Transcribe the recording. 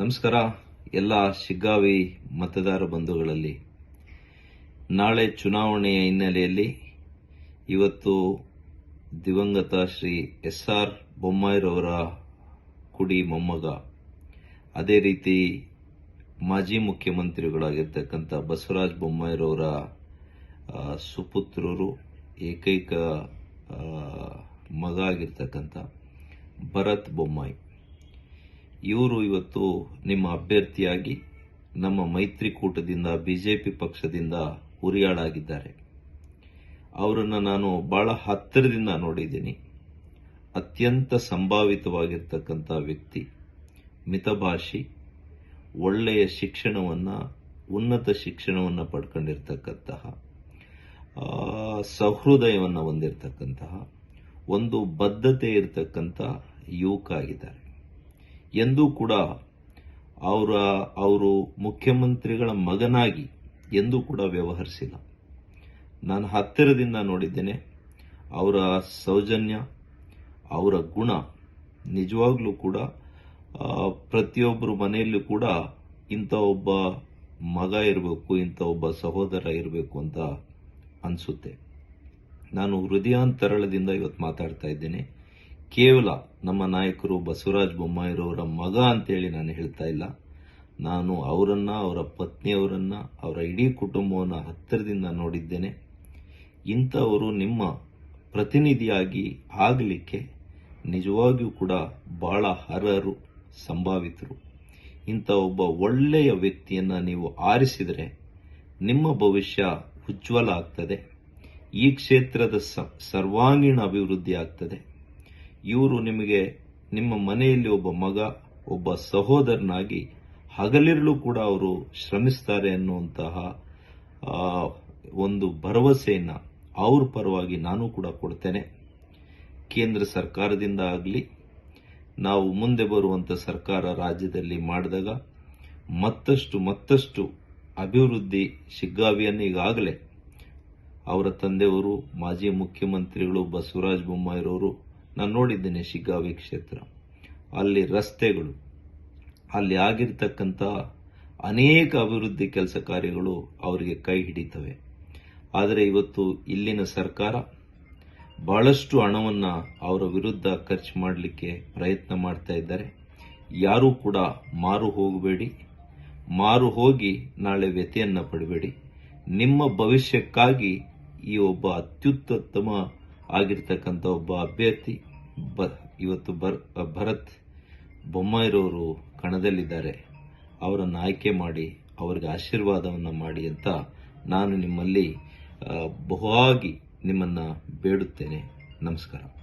ನಮಸ್ಕಾರ, ಎಲ್ಲ ಶಿಗ್ಗಾವಿ ಮತದಾರ ಬಂಧುಗಳಲ್ಲಿ. ನಾಳೆ ಚುನಾವಣೆಯ ಹಿನ್ನೆಲೆಯಲ್ಲಿ ಇವತ್ತು ದಿವಂಗತ ಶ್ರೀ ಎಸ್ ಆರ್ ಬೊಮ್ಮಾಯಿರವರ ಕುಡಿ ಮೊಮ್ಮಗ. ಅದೇ ರೀತಿ ಮಾಜಿ ಮುಖ್ಯಮಂತ್ರಿಗಳಾಗಿರ್ತಕ್ಕಂಥ ಬಸವರಾಜ ಬೊಮ್ಮಾಯಿರವರ ಸುಪುತ್ರರು, ಏಕೈಕ ಮಗ ಆಗಿರ್ತಕ್ಕಂಥ ಭರತ್ ಬೊಮ್ಮಾಯಿ. ಇವರು ಇವತ್ತು ನಿಮ್ಮ ಅಭ್ಯರ್ಥಿಯಾಗಿ ನಮ್ಮ ಮೈತ್ರಿಕೂಟದಿಂದ, ಬಿಜೆಪಿ ಪಕ್ಷದಿಂದ ಹುರಿಯಾಳಾಗಿದ್ದಾರೆ. ಅವರನ್ನು ನಾನು ಬಹಳ ಹತ್ತಿರದಿಂದ ನೋಡಿದ್ದೀನಿ. ಅತ್ಯಂತ ಸಂಭಾವಿತವಾಗಿರ್ತಕ್ಕಂಥ ವ್ಯಕ್ತಿ, ಮಿತಭಾಷಿ, ಒಳ್ಳೆಯ ಶಿಕ್ಷಣವನ್ನು, ಉನ್ನತ ಶಿಕ್ಷಣವನ್ನು ಪಡ್ಕೊಂಡಿರ್ತಕ್ಕಂತಹ ಸಹೃದಯವನ್ನು ಹೊಂದಿರತಕ್ಕಂತಹ, ಒಂದು ಬದ್ಧತೆ ಇರತಕ್ಕಂಥ ಯುವಕ ಆಗಿದ್ದಾರೆ. ಎಂದೂ ಕೂಡ ಅವರ, ಅವರು ಮುಖ್ಯಮಂತ್ರಿಗಳ ಮಗನಾಗಿ ಎಂದೂ ಕೂಡ ವ್ಯವಹರಿಸಿಲ್ಲ. ನಾನು ಹತ್ತಿರದಿಂದ ನೋಡಿದ್ದೇನೆ, ಅವರ ಸೌಜನ್ಯ, ಅವರ ಗುಣ ನಿಜವಾಗ್ಲೂ ಕೂಡ ಪ್ರತಿಯೊಬ್ಬರು ಮನೆಯಲ್ಲೂ ಕೂಡ ಇಂಥ ಒಬ್ಬ ಮಗ ಇರಬೇಕು, ಇಂಥ ಒಬ್ಬ ಸಹೋದರ ಇರಬೇಕು ಅಂತ ಅನಿಸುತ್ತೆ. ನಾನು ಹೃದಯಾಂತರಳದಿಂದ ಇವತ್ತು ಮಾತಾಡ್ತಾ ಇದ್ದೇನೆ. ಕೇವಲ ನಮ್ಮ ನಾಯಕರು ಬಸವರಾಜ ಬೊಮ್ಮಾಯಿರವರ ಮಗ ಅಂತೇಳಿ ನಾನು ಹೇಳ್ತಾ ಇಲ್ಲ. ನಾನು ಅವರನ್ನ, ಅವರ ಪತ್ನಿಯವರನ್ನ, ಅವರ ಇಡೀ ಕುಟುಂಬವನ್ನು ಹತ್ತಿರದಿಂದ ನೋಡಿದ್ದೇನೆ. ಇಂಥವರು ನಿಮ್ಮ ಪ್ರತಿನಿಧಿಯಾಗಿ ಆಗಲಿಕ್ಕೆ ನಿಜವಾಗಿಯೂ ಕೂಡ ಬಹಳ ಅರ್ಹರು, ಸಂಭಾವಿತರು. ಇಂಥ ಒಬ್ಬ ಒಳ್ಳೆಯ ವ್ಯಕ್ತಿಯನ್ನ ನೀವು ಆರಿಸಿದರೆ ನಿಮ್ಮ ಭವಿಷ್ಯ ಉಜ್ವಲ ಆಗ್ತದೆ. ಈ ಕ್ಷೇತ್ರದ ಸರ್ವಾಂಗೀಣ ಅಭಿವೃದ್ಧಿ ಆಗ್ತದೆ. ಇವರು ನಿಮಗೆ ನಿಮ್ಮ ಮನೆಯಲ್ಲಿ ಒಬ್ಬ ಮಗ, ಒಬ್ಬ ಸಹೋದರನಾಗಿ ಹಗಲಿರಲು ಕೂಡ ಅವರು ಶ್ರಮಿಸ್ತಾರೆ ಅನ್ನುವಂತಹ ಒಂದು ಭರವಸೆಯನ್ನು ಅವ್ರ ಪರವಾಗಿ ನಾನು ಕೂಡ ಕೊಡ್ತೇನೆ. ಕೇಂದ್ರ ಸರ್ಕಾರದಿಂದ ಆಗಲಿ, ನಾವು ಮುಂದೆ ಬರುವಂತ ಸರ್ಕಾರ ರಾಜ್ಯದಲ್ಲಿ ಮಾಡಿದಾಗ ಮತ್ತಷ್ಟು ಮತ್ತಷ್ಟು ಅಭಿವೃದ್ಧಿ ಶಿಗ್ಗಾವಿಯನ್ನು ಈಗಾಗಲೇ ಅವರ ತಂದೆಯವರು, ಮಾಜಿ ಮುಖ್ಯಮಂತ್ರಿಗಳು ಬಸವರಾಜ ಬೊಮ್ಮಾಯಿರವರು ನಾನು ನೋಡಿದ್ದೇನೆ ಶಿಗ್ಗಾವಿ ಕ್ಷೇತ್ರ. ಅಲ್ಲಿ ರಸ್ತೆಗಳು, ಅಲ್ಲಿ ಆಗಿರ್ತಕ್ಕಂಥ ಅನೇಕ ಅಭಿವೃದ್ಧಿ ಕೆಲಸ ಕಾರ್ಯಗಳು ಅವರಿಗೆ ಕೈ ಹಿಡಿತವೆ. ಆದರೆ ಇವತ್ತು ಇಲ್ಲಿನ ಸರ್ಕಾರ ಬಹಳಷ್ಟು ಹಣವನ್ನು ಅವರ ವಿರುದ್ಧ ಖರ್ಚು ಮಾಡಲಿಕ್ಕೆ ಪ್ರಯತ್ನ ಮಾಡ್ತಾ ಇದ್ದಾರೆ. ಯಾರೂ ಕೂಡ ಮಾರು ಹೋಗಬೇಡಿ. ಮಾರು ಹೋಗಿ ನಾಳೆ ವ್ಯತೆಯನ್ನು ಪಡಬೇಡಿ. ನಿಮ್ಮ ಭವಿಷ್ಯಕ್ಕಾಗಿ ಈ ಒಬ್ಬ ಅತ್ಯುತ್ತಮ ಆಗಿರ್ತಕ್ಕಂಥ ಒಬ್ಬ ಅಭ್ಯರ್ಥಿ ಬ, ಇವತ್ತು ಬರ್, ಭರತ್ ಬೊಮ್ಮಾಯಿರವರು ಕಣದಲ್ಲಿದ್ದಾರೆ. ಅವರನ್ನು ಆಯ್ಕೆ ಮಾಡಿ, ಅವರಿಗೆ ಆಶೀರ್ವಾದವನ್ನು ಮಾಡಿ ಅಂತ ನಾನು ನಿಮ್ಮಲ್ಲಿ ಬಹುವಾಗಿ ನಿಮ್ಮನ್ನು ಬೇಡುತ್ತೇನೆ. ನಮಸ್ಕಾರ.